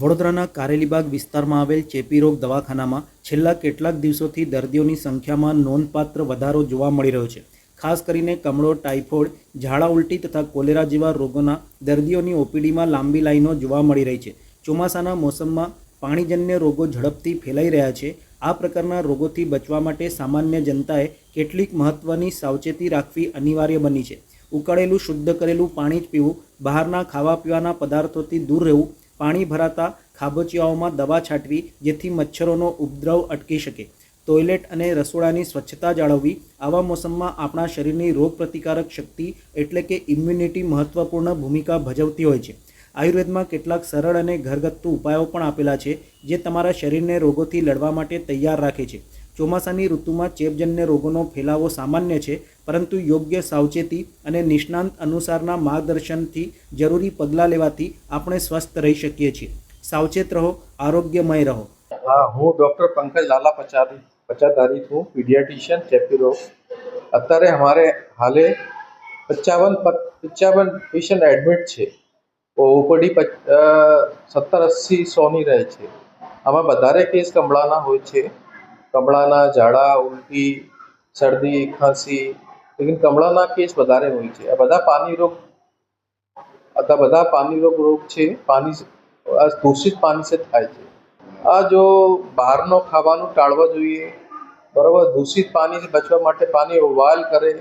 વડોદરાના કારેલીબાગ વિસ્તારમાં આવેલ ચેપી રોગ દવાખાનામાં છેલ્લા કેટલાક દિવસોથી દર્દીઓની સંખ્યામાં નોંધપાત્ર વધારો જોવા મળી રહ્યો છે. ખાસ કરીને કમળો, ટાઇફોઇડ, ઝાડા ઉલટી તથા કોલેરા જેવા રોગોના દર્દીઓની ઓપીડીમાં લાંબી લાઈનો જોવા મળી રહી છે. ચોમાસાના મોસમમાં પાણીજન્ય રોગો ઝડપથી ફેલાઈ રહ્યા છે. આ પ્રકારના રોગોથી બચવા માટે સામાન્ય જનતાએ કેટલીક મહત્ત્વની સાવચેતી રાખવી અનિવાર્ય બની છે. ઉકાળેલું, શુદ્ધ કરેલું પાણી જ પીવું, બહારના ખાવા પીવાના પદાર્થોથી દૂર રહેવું પાણી ભરાતા ખાબોચિયાઓમાં દવા છાંટવી જેથી મચ્છરોનો ઉપદ્રવ અટકી શકે. ટોયલેટ અને રસોડાની સ્વચ્છતા જાળવવી આવા મોસમમાં આપણા શરીરની રોગપ્રતિકારક શક્તિ એટલે કે ઇમ્યુનિટી મહત્વપૂર્ણ ભૂમિકા ભજવતી હોય છે. આયુર્વેદમાં કેટલાક સરળ અને ઘરગથ્થુ ઉપાયો પણ આપેલા છે જે તમારા શરીરને રોગોથી લડવા માટે તૈયાર રાખે છે. ચોમાસાની ઋતુમાં ચેપજન્ય રોગોનો ફેલાવો સામાન્ય છે, પરંતુ યોગ્ય સાવચેતી અને નિષ્ણાંત અનુસારના માર્ગદર્શનથી જરૂરી પગલાં લેવાથી આપણે સ્વસ્થ રહી શકીએ છીએ. સાવચેત રહો, આરોગ્યમય રહો. હા, હું ડૉક્ટર પંકજ લાલા પચારી પચાધારી છું પીડિયાટિશિયન ચેપી અત્યારે અમારે હાલે પચાવન પચાવન પેશન્ટ એડમિટ છે. ઓપીડી સત્તર, અસ્સી, સોની રહે છે. આમાં વધારે કેસ કમળાના હોય છે. કમળાના ઝાડા ઉલટી શરદી ખાંસી લેકિન કમળાના કેસ વધારે હોય છે આ બધા પાણી રોગ આ બધા પાણી રોગ રોગ છે પાણી આ દૂષિત પાણી સે થાય છે આ જો બહારનો ખાવાનું ટાળવા જોઈએ બરાબર દૂષિત પાણીથી બચવા માટે પાણી ઉબાલ કરે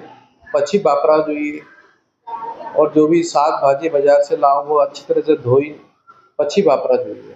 પછી વાપરવા જોઈએ और जो भी શાક ભાજી बाजार से लाओ वो अच्छी तरह से धोई પછી વાપરવા જોઈએ